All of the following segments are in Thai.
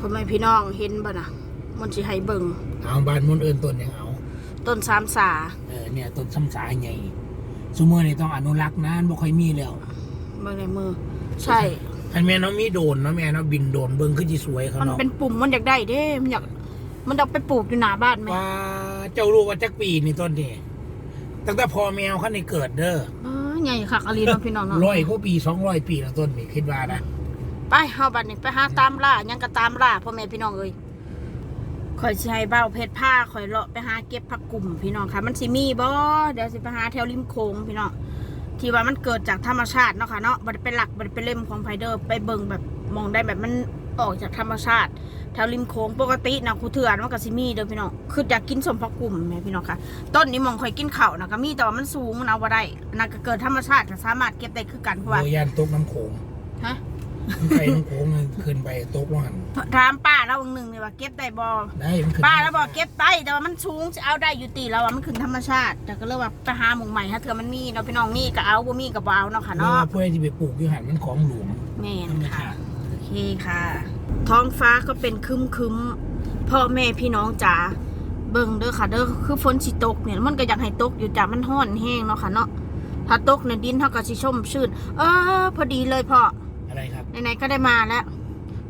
พ่อแม่พี่น้องเห็นบ่น่ะมันสิให้เบิ่งเอาบ้านมุนเอินต้นยังเอา ต้นสามสาเออเนี่ยต้นซ้ำสายใหญ่สมมตินี่ต้องอนุรักษ์นะบ่ค่อยมีแล้วเบิ่งในมือ ใช่ อันแม่เนาะมีโดรนเนาะแม่เนาะบินโดรนเบิ่งคือสิสวยเขามันเนาะเป็นปุ่มมันอยากได้เด้มันอยากมันเอาไปปลูกอยู่หน้าบ้านไหมว่าเจ้ารู้ว่าจักปีนี่ต้นนี่ตั้งแต่พ่อแมวคันนี่เกิดเด้อเออใหญ่คักอลีเนาะพี่น้องเนาะ ร้อยกว่าปีสองร้อยปีแล้วต้นนี่คิดว่านะ ไปเฮาบัดนี้ไปหาตามล่ายังก็ตามล่าพ่อแม่พี่น้องเอ้ยข่อยสิให้เบ้าเพชรผ้าข่อยเลาะไปหาเก็บผักกลุ่มพี่น้องค่ะมันสิมีบ่เดี๋ยวสิไปหาแถวริมโขงพี่น้องที่ว่ามันเกิดจากธรรมชาติเนาะค่ะเนาะบ่ได้เป็นหลักบ่ได้เป็นเล่มของไผเดอร์ไปเบิ่งแบบมองได้แบบมันออกจากธรรมชาติแถวริมโขงปกตินะครูเถื่อนมันก็สิมีเด้อพี่น้องคืออยากกินสมผักกลุ่มแม่พี่น้องค่ะต้นนี้มองข่อยกินข้าวนะก็มีแต่ว่ามันสูงมันเอาบ่ได้อันนั่นก็เกิดธรรมชาติก็สามารถเก็บได้คือกันเพราะว่าโอ้ยานตกน้ำโขงฮะ ไปน้ำโขงมันขึ้นไปตกว่าหันถามป้าแล้ววันหนึ่งเนี่ยว่าเก็บได้บ่ได้มันขึ้นป้าแล้วบอกเก็บได้แต่ว่ามันสูงจะเอาได้อยู่ตีแล้วว่ามันขึ้นธรรมชาติ แต่ก็เลยว่าไปหาหมุงใหม่ถ้าเกิดมันมีเราะพี่น้องมีก็เอาบ่มีก็บ่เอาเนาะค่ะเนาะเนาะเพื่อที่ไปปลูกอยู่หันมันของหลวงแม่นธรรมค่ะชาติโอเคค่ะ ท้องฟ้าก็เป็นครึมคึมๆพ่อแม่พี่น้องจ๋าเบิ่งเด้อค่ะเด้อคือฝนสิตกเนี่ยมันก็อยากให้ตกอยู่จ้ะมันร้อนแห้งเนาะค่ะเนาะถ้าตกในยดินเท่ากับสิชุ่มชื่นเออพอดีเลยพ่อ อะไรครับไหนๆก็ได้มาแล้ว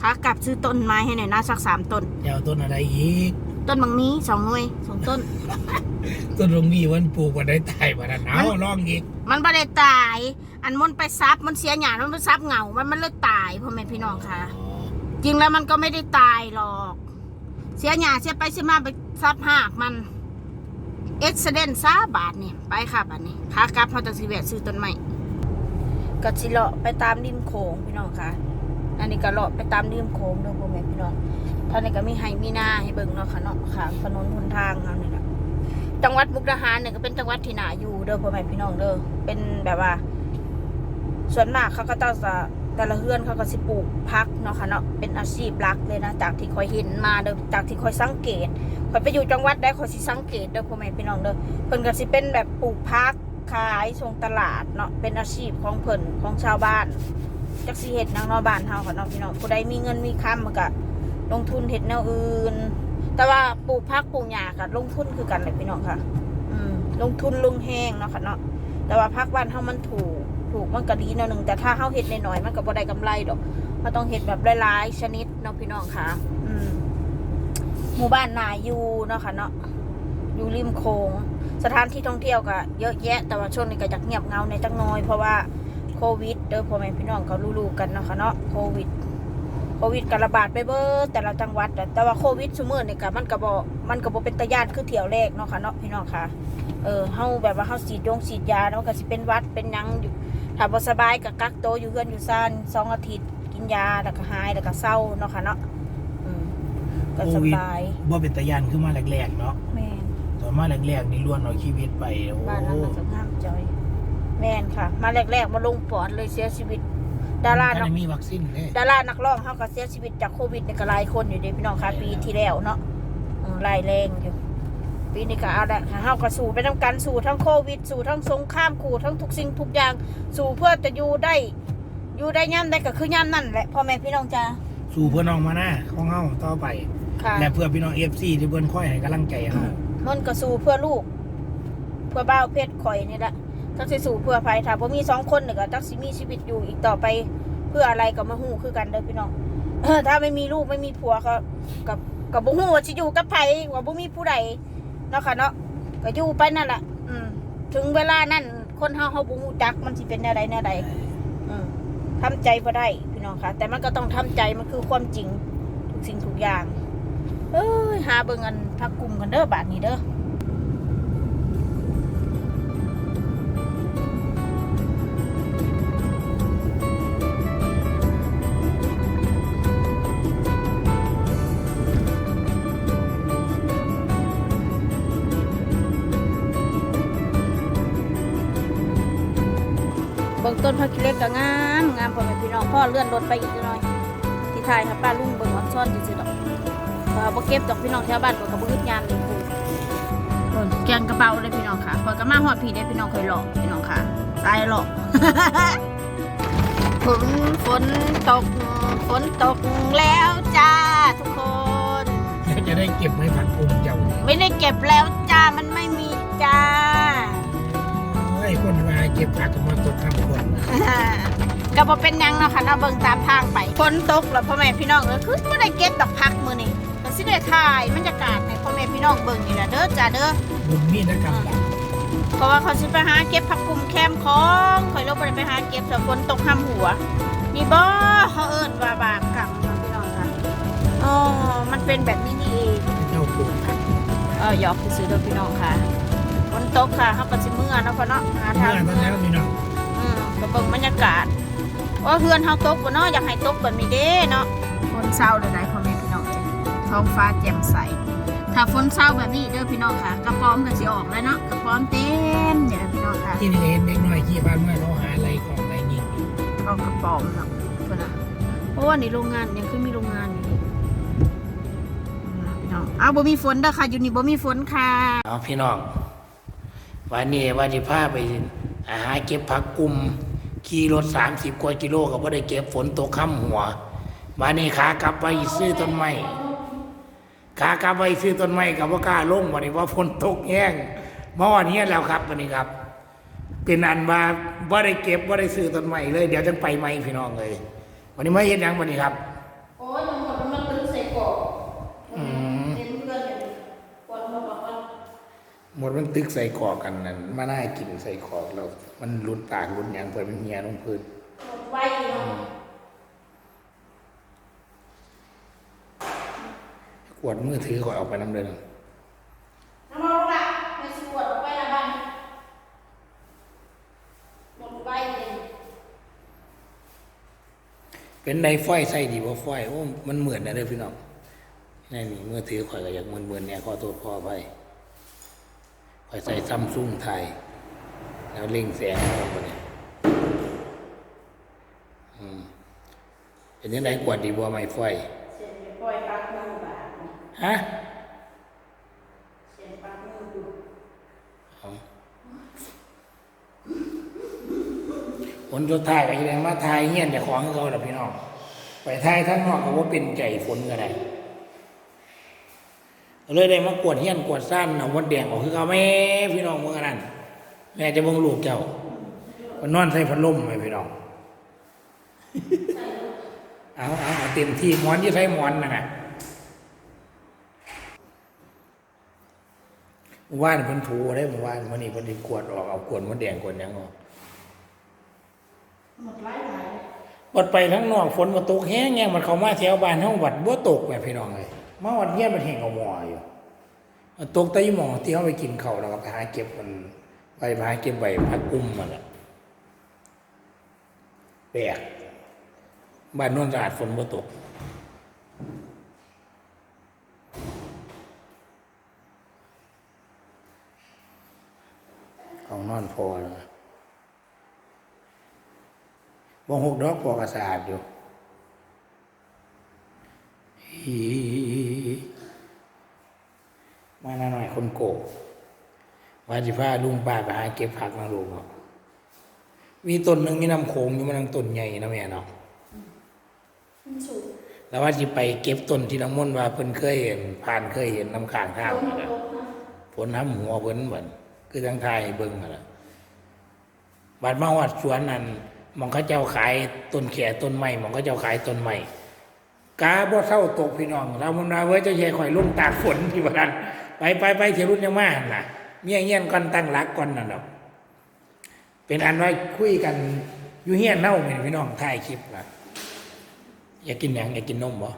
ขากลับซื้อต้นไม้ให้หน่อยนะสักสามต้นจะเอาต้นอะไรอีก ต้นบางนี้สองหน่วยสองต้น ต้นลงวีวันปลูกวันได้ตายวันนั้นเอาลองอีกมันไม่ได้ตาย อันมันไปซับมันเสียหยาดมันไปซับเหงามันมันเลยตายพ่อแม่พี่น้องค่ะ จริงแล้วมันก็ไม่ได้ตายหรอก เสียหยาเสียไปเสียมาไปซับหากมันเอ็กซ์เดนซาบาทนี่ไปค่ะบาทนี่ขากลับเขาจะสิแวะซื้อต้นไม้ ก็สิเลาะไปตามริมโขงพี่น้องค่ะ อันนี้ก็เลาะไปตามริมโขงเด้อพ่อแม่พี่น้องท่านนี้ก็มีไฮมีนาให้เบิ่งเนาะค่ะเนาะค่ะถนนหนทางเขานี่แหละจังหวัดมุกดาหารเนี่ยก็เป็นจังหวัดที่หนาอยู่เด้อพ่อแม่พี่น้องเด้อเป็นแบบว่า ส่วนมากเขาก็ต้องจะแต่ละเฮือนเขาก็สิปลูกพักเนาะค่ะเนาะเป็นอาชีพหลักเลยนะจากที่คอยเห็นมาเด้อจากที่คอยสังเกตคอยไปอยู่จังหวัดได้คอยสิสังเกตเด้อพ่อแม่พี่น้องเด้อเพิ่นก็สิเป็นแบบปลูกพัก ขายส่งตลาดเนาะเป็นอาชีพของเพิ่นของชาวบ้านจักสิเฮ็ดนางนอบ้านเฮาค่ะเนาะพี่น้องผู้ใดมีเงินมีคำมันก็ลงทุนเฮ็ดแนวอื่น แต่ว่าปลูกพักปลูกหญ้าก็ลงทุนคือกันเลยพี่น้องค่ะ อืมลงทุนลงแห้งเนาะค่ะเนาะแต่ว่าพักบ้านเฮามันถูกถูกมันก็ดีแนวหนึ่งแต่ถ้าเฮาเฮ็ดน้อยๆมันก็บ่ได้กำไรดอกเราต้องเฮ็ดแบบหลายๆชนิดเนาะพี่น้องค่ะ อืมหมู่บ้านนาอยู่เนาะค่ะเนาะอยู่ริมโขง สถานที่ท่องเที่ยวก็เยอะแยะ แต่ว่าช่วงนี้ก็จะเงียบเงาในจักหน้อย เพราะว่าโควิดเด้อพ่อแม่พี่น้องเขารู้ๆกันเนาะค่ะเนาะโควิดโควิดก็ระบาดไปเบิดแต่ละจังหวัดอะแต่ว่าโควิดซุมื้อนี่ก็มันก็บ่มันก็บ่เป็นตะยานคือเที่ยวแรกเนาะค่ะเนาะพี่น้องค่ะเออเฮาแบบว่าเฮาฉีดยงฉีดยาแล้วก็สิเป็นหวัดเป็นหยังอยู่ถ้าบ่สบายก็กักตัวอยู่เฮือนอยู่ซ่านสองอาทิตย์กินยาแล้วก็หายแล้วก็เศร้าเนาะค่ะเนาะอืมก็สบายบ่เป็นตะยานขึ้นมาแรกๆเนาะแม่ นตอนมาแรกๆนี่ล้วนเอาชีวิตไปโอ้บ้านเรามันสงห้ามจอย แม่นค่ะ มาแรกๆมาลงปอดเลยเสียชีวิต ดาราถ้นักได้มีวัคซีนเด้ดารานักร้องเฮาก็เสียชีวิตจากโควิดนี่ก็หลายคนอยู่เด้พี่น้องค่ะปีที่แล้วเนาะอืมหลายแรงอยู่ปีนี้ก็เอาละเฮาก็สู้ไปนํกันสู้ทั้งโควิด สู้ทั้งสงครามขู่ทั้งทุกสิ่งทุกอย่างสู้เพื่อจะอยู่ได้ อยู่ได้ย่ำได้ก็คือย่ำนั่นแหละพ่อแม่พี่น้องจ้าสู่เพื่อนน้องมาหน้าของเฮาต่อไป ค่ะและเพื่อพี่น้อง FC ที่เพิ่นคอยให้กำลังใจเฮา มันก็สู้เพื่อลูก เพื่อบ้าวเพชรข่อยนี่แหละจักสิสู้เพื่อภัยถ้าบ่มีสองคนนี่ก็จักสิมีชีวิตอยู่อีกต่อไป เพื่ออะไรก็มาฮู้คือกันเด้อพี่น้องถ้าไม่มีลูกไม่มีผัวก็กับกับบ่ฮู้ว่าสิอยู่กับไผว่าบ่มีผู้ใดเนาะค่ะเนาะก็อยู่ไปนั่นแหละอืม ถึงเวลานั้นคนเฮาเฮาบ่ฮู้จักมันสิเป็นแนวใดแนวใดอืมทำใจบ่ได้พี่น้องค่ะ แต่มันก็ต้องทำใจมันคือความจริงทุกสิ่งทุกอย่าง เอ้ยหาเบิ่งกันพักกลุ่มกันเด้อบาดนี้เด้อบิ่งต้นพักกิเล็กก็งามงามพอแม่พี่น้องพ่อเลื่อนรถไปอีกหน่อย ที่ทายครับป้าลุงเบิ่งออนซ่อนซื่อๆดอก เพราะว่าบ่เก็บดอกพี่น้องแถวบ้านก็กระบืดยามเลยคุณเบิ่งแกงกระเป๋าเลยพี่น้องค่ะพอยก็มาฮอดพี่ได้พี่น้องเคยหลอกพี่น้องค่ะตายหลอกฝนฝนตกฝนตกแล้วจ้าทุกเก็บไว้ผักกุมเจ้าเนี่ยไม่ได้เก็บแล้วจ้ามันไม่มีจ้า ไอ้คนมาเก็บผักก็มาตกข้ามคนก็บ่เป็นหยังเนาะค่ะเนาะเบิ่งตามทางไปฝนตกแล้วพ่อแม่พี่น้องเออคือบ่ได้เก็บดอกพักมื้อนี้ก็ สิได้ถ่ายบรรยากาศให้พ่อแม่พี่น้องเบิ่งนี่ล่ะเด้อจ้าเด้อบุญมีนักกำลังเพราะว่าเขาสิไปหาเก็บผักกุมแคมของข่อยลงบ่ได้ไปหาเก็บแต่ฝนตกห้ามหัวนี่บ่เขาเอิ้นว่าบากกรรมเนาะพี่น้องค่ะอ๋อมันเป็นแบบนี้นี่เองเจ้าปลูกผักเออหยอกซื้อๆเด้อพี่น้องค่ะฝนตกค่ะเฮาก็สิเมื่อเนาะพ่อเนาะหาทาเมื่งอตอนแล้วพี่น้องอืมก็เบิ่งบรรยากาศว่าเฮือนเฮาตกบ่เนาะอยากให้ตกแบบนี้เด้เนาะฝนเศร้าเลยได้พ่อแม่พี่น้องจ้ะท้ องฟ้าแจ่มใส ถ้าฝนเศร้าแบบนี้เด้อพี่น้องค่ะ กระป๋อมก็สิออกแล้วเนาะกระป๋อมเต็มเดี๋ยวพี่น้องค่ะที่นี่เห็นเด็กน้อยขี่บ้านเมื่อเขาหาอะไรของอะไรยิงอยู่เอากระป๋อมเนาะเพิ่นน่ะเพราะว่าในโรงงานยังคือมีโรงงานอยู่นี่พี่น้องเอาบ่มีฝนเด้อค่ะอยู่นี่บ่มีฝนค่ะเอาพี่น้องวันนี้ว่าจะพาไปหาเก็บผักกุมขี่รถสามสิบกว่ากิโลก็บ่ได้เก็บฝนตกค่ำหัววันนี้ขากลับไปซื้อต้นไม้ ขากลับไปซื้อต้นไม้กับว่ากล้าลงวันนี้ว่าฝนตกแห้งเมื่อวานนี้แล้วครับวันนี้ครับ เป็นอันว่าบ่ได้เก็บบ่ได้ซื้อต้นไม้เลย เดี๋ยวจะไปใหม่พี่น้องเลย วันนี้มาเฮ็ดหยังวันนี้ครับโอ้ยมันหมดมันตึกใส่กรอกอืมเห็นเพื่อนอย่างนี้ปวดมาบอกว่าหมดมันตึกใส่กรอกกันนั่นมาน่ากินใส่กรอกแล้วมันรุนปากรุนหยังเปิดมันเฮียลงพื้น หมดไวเนาะ ก วดมือถือก่อนออกไปน้ำเดินน้ำมันลูกละไม่สปวดออกไปละบ้านหมดไวเลยเป็นในฝ้อยใส่ดีว่าฝ้อยโอ้มันเหมือนนะเด้อพี่น้องนี่นี่มือถือข่อยก็อยากเหมือนเหมือนเนี่ยขอโทษพ่อไปข่อยใส่ซัมซุงไทยแล้วเล่งแสงออกมาเนี่ยอืมเป็นยังไงกวดดีบัวไม่ฝ้อยเสร็จปล่อยปักมือบาท ฮะเสร็จปักมือดูเอาผลสุดท้ายก็ยังมาทายเงี้ยนแต่ของเขาแหละพี่น้อง ไปทายทั้งนอกก็ว่าเป็นใจฝนก็ได้เลยได้มากวดเฮี้ยนกวดสั้นเอาวัดแดงออกคือเขาแม่พี่น้องเมื่อนั้นแม่จะเบังลูกเจ้ามันนอนใส่พัดลมไหมพี่น้องเอาเอาเอาเต็มที่หมอนยี่ใส่หมอนนะนะเมื่อ ว่านเพิ่นถูได้เมื่อวานวันนี้เพิ่นได้กวดออกเอากวดมดแดงกวดหยังออกหมดไล่ไหลวัดไปทั้งนอกฝนมาตกแห้งแงมันเข้ามาแถวบ้านห้องวัดบ่ตกแม่พี่น้องเลยมาวัดเนี้ยมันแห้งเอาหมออยู่มันตกแต่อีหมอที่เขาไปกินเขาวแล้วก็ไปหาเก็บมันไปหาเก็บใบพักกุ้มมันละแปลกบ้านโนนสะอาดฝนบ่ตกเอา นอนพอแล้ววงหกดอกปอกกระสะอาดอยู่อีมาหน่อยคนโกกว่าจิพาลุงป้าไปหาเก็บผักมาลูกเนาะมีต้นหนึ่งมีน้ำโขงอยู่มันนังต้นใหญ่นะแม่เนาะมันสูงแล้วว่าจิไปเก็บต้นที่น้ำมนต์ว่าเพิ่นเคยเห็นผ่านเคยเห็นน้ำข้างทางลงนั่นมาแหละลงนะฝนทำหัวเพิ่นเหมือน คือทั้งทยเบิ่งมาละบาดมาวัดสวนนั่นมองเขาเจ้าขายต้นแขต้นไม้มองเขาเจ้าขายต้นไม้กาบ่เท่าตกพี่น้อง เรามันว่าเว้ยเจ้าแย่ข่อยลงตากฝนที่บ้านไปไปไปเทรุ่นยังมาน่ะเมียเงี้ยนก่อนตั้งหลักก่อนนั่นดอกเป็นอันว่าคุยกันอยู่เฮียนเน่าเหมือนพี่น้องถ่ายคลิปนะอยากกินหยังอยากกินนมบ่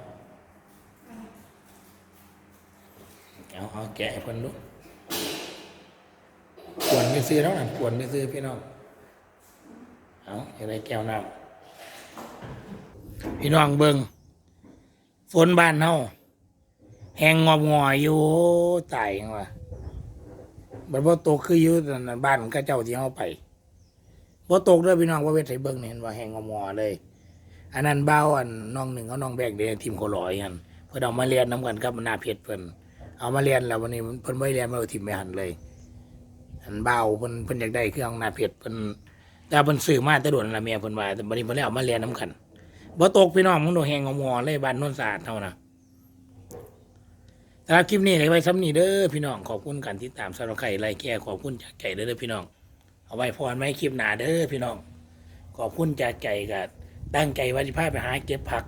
เอาเอาแกะให้เพิ่นลูกกวน ไปซื้อแล้วนะกวนไปซื้อพี่น้องเอาอย่าได้แก้วน้ำพี่น้องเบิงฝนบ้านเฮาแหงงอบงออยู่ตายยังวะบัดบ่ตกคืออยู่นั่นนบ้านก็เจ้าที่เฮาไปบ่ตกเด้อพี่น้องว่าเวทให้เบิ่งเห็นว่าแหงงอบงอเลย อันนั้นเบ้าอันน้องหนึ่งเอาน้องแบกเดทีมเขาลอยกันเพิ่นเอามาเรียนนํกันกับหน้าเพชรเพิ่นเอามาเรียนแล้ววันนี้เพิ่นไม่เรียนมาเอาทีมไปหันเลย อันเบาเพิ่นเพิ่นอยากได้เครื่องหน้าเพชรเพิ่นแต่เพิ่นซื้อมาแต่โดนละเมียเพิ่นว่าแต่บัดนี้เพิ่นเลยเอามาเรียนน้ำกันบ่ตกพี่น้องมึงโดแหงงอมอเลยบ้านโนนสะอาดเท่านะครับคลิปนี้ไว้ซ้ำนี้เด้อพี่น้องขอบคุณกันที่ตามสำหรับใครไล่แก่ขอบคุณจากใจเด้อพี่น้อง เอาไว้พรไว้คลิปหนาเด้อพี่น้อง ขอบคุณจากใจกับตั้งใจว่าจะพาไปหาเก็บผัก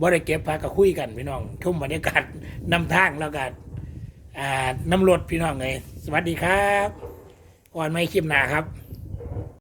บ่ได้เก็บผักก็คุยกันพี่น้องชมบรรยากาศนำทางแล้วกันอ่าน้ำรถพี่น้องเลยสวัสดีครับ วันไม่คลิปหนาครับ